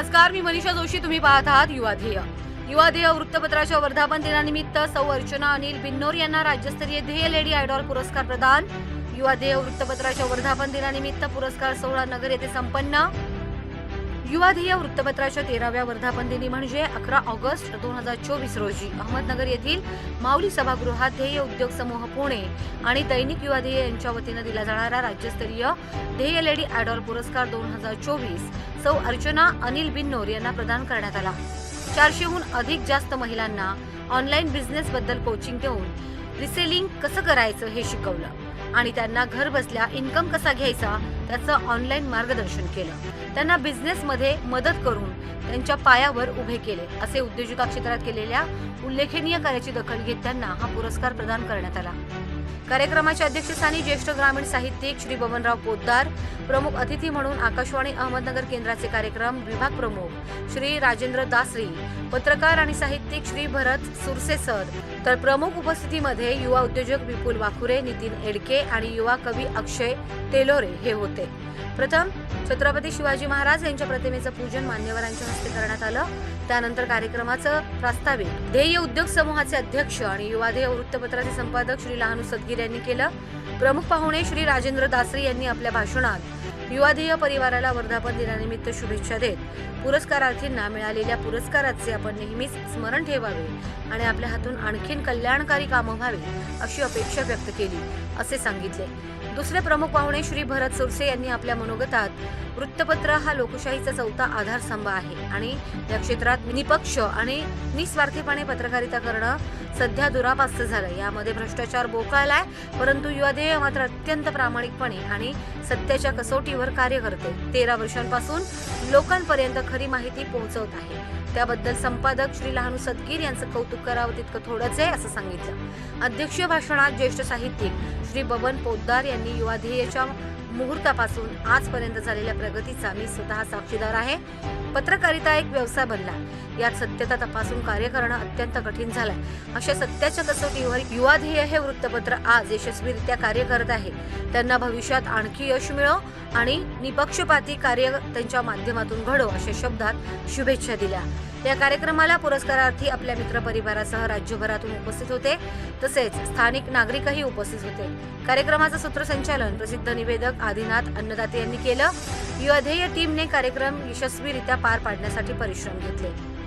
नमस्कार मी मनीषा जोशी तुम्ही पाहत आहात युवा ध्येय. युवा वृत्तपत्राच्या वर्धापन दिनानिमित्त सौ अर्चना अनिल बिन्नोर यांना राज्यस्तरीय ध्येय लेडी आयडॉल पुरस्कार प्रदान. युवा वृत्तपत्राच्या वर्धापन दिनानिमित्त पुरस्कार सोहळा नगर येथे संपन्न. युवा ध्येय वृत्तपत्राच्या तेराव्या वर्धापन दिनी म्हणजे अकरा ऑगस्ट दोन हजार चोवीस रोजी. अहमदनगर येथील माऊली सभागृहात ध्येय उद्योग समूह पुणे आणि दैनिक युवा ध्येय यांच्या वतीनं दिला जाणारा राज्यस्तरीय ध्येय लेडी आयडॉल पुरस्कार दोन हजार चोवीस. सौ अर्चना अनिल बिन्नोर यांना प्रदान करण्यात आला. चारशेहून अधिक जास्त महिलांना ऑनलाईन बिझनेस बद्दल कोचिंग देऊन रिसेलिंग कसं करायचं हे शिकवलं. आणि त्यांना घर बसल्या इन्कम कसा घ्यायचा त्याचं ऑनलाईन मार्गदर्शन केलं. त्यांना बिझनेसमध्ये मदत करून त्यांच्या पायावर उभे केले असे उद्योजका क्षेत्रात केलेल्या उल्लेखनीय कार्याची दखल घेत त्यांना हा पुरस्कार प्रदान करण्यात आला. कार्यक्रमाच्या अध्यक्षस्थानी ज्येष्ठ ग्रामीण साहित्यिक श्री बबनराव पोद्दार प्रमुख अतिथी म्हणून आकाशवाणी अहमदनगर केंद्राचे कार्यक्रम विभाग प्रमुख श्री राजेंद्र दासरी पत्रकार आणि साहित्यिक श्री भरत सुरसे सर तर प्रमुख उपस्थितीमध्ये युवा उद्योजक विपुल वाखुरे नितीन एडके आणि युवा कवी अक्षय तेलोरे हे होते. प्रथम छत्रपती शिवाजी महाराज यांच्या प्रतिमेचं पूजन मान्यवरांच्या हस्ते करण्यात आलं. त्यानंतर कार्यक्रमाचं प्रास्ताविक ध्येय उद्योग समूहाचे अध्यक्ष आणि युवा वृत्तपत्राचे संपादक श्री लहानू सदगीर यांनी केलं. प्रमुख पाहुणे श्री राजेंद्र दासरी यांनी आपल्या भाषणात युवा परिवाराला वर्धापन दिनानिमित्त शुभेच्छा देत पुरस्कारार्थींना मिळालेल्या पुरस्काराचे आपण नेहमीच स्मरण ठेवावे आणि आपल्या हातून आणखीन कल्याणकारी कामं व्हावी अशी अपेक्षा व्यक्त केली असे सांगितले. दुसरे प्रमुख पाहुणे श्री भरत सुरसे यांनी आपल्या मनोगतात वृत्तपत्र हा लोकशाहीचा चौथा आधारस्तंभ आहे आणि या क्षेत्रात निपक्ष आणि निस्वार्थीपणे पत्रकारिता करणं सध्या दुरापास्त झालं यामध्ये भ्रष्टाचार बोकाळलाय परंतु युवादेय मात्र अत्यंत प्रामाणिकपणे आणि सत्याच्या कसोटीवर कार्य करते. तेरा वर्षांपासून लोकांपर्यंत खरी माहिती पोहोचवत आहे. त्याबद्दल संपादक श्री लहानू सदगीर यांचं कौतुक करावं तितकं थोडंच आहे असं सांगितलं. अध्यक्षीय भाषणात ज्येष्ठ साहित्यिक श्री बबन पोद्दार यांनी युवा ध्येयाच्या मुहूर्तापासून आजपर्यंत झालेल्या प्रगतीचा मी स्वतः साक्षीदार आहे. पत्रकारिता एक व्यवसाय बनला. यात सत्यता तपासून कार्य करणं अत्यंत कठीण झालंय. अशा सत्याच्या कसोटीवर युवा ध्येय हे वृत्तपत्र आज यशस्वीरित्या कार्य करत आहे. त्यांना भविष्यात आणखी यश मिळो आणि निपक्षपाती कार्य त्यांच्या माध्यमातून घडो अशा शब्दात शुभेच्छा दिल्या. या कार्यक्रमाला पुरस्कारार्थी आपल्या मित्रपरिवारासह राज्यभरातून उपस्थित होते. तसेच स्थानिक नागरिकही उपस्थित होते. कार्यक्रमाचं सूत्रसंचालन प्रसिद्ध निवेदक आदिनाथ अन्नदाते यांनी केलं. युवा ध्येय टीमने कार्यक्रम यशस्वीरित्या पार पाडण्यासाठी परिश्रम घेतले.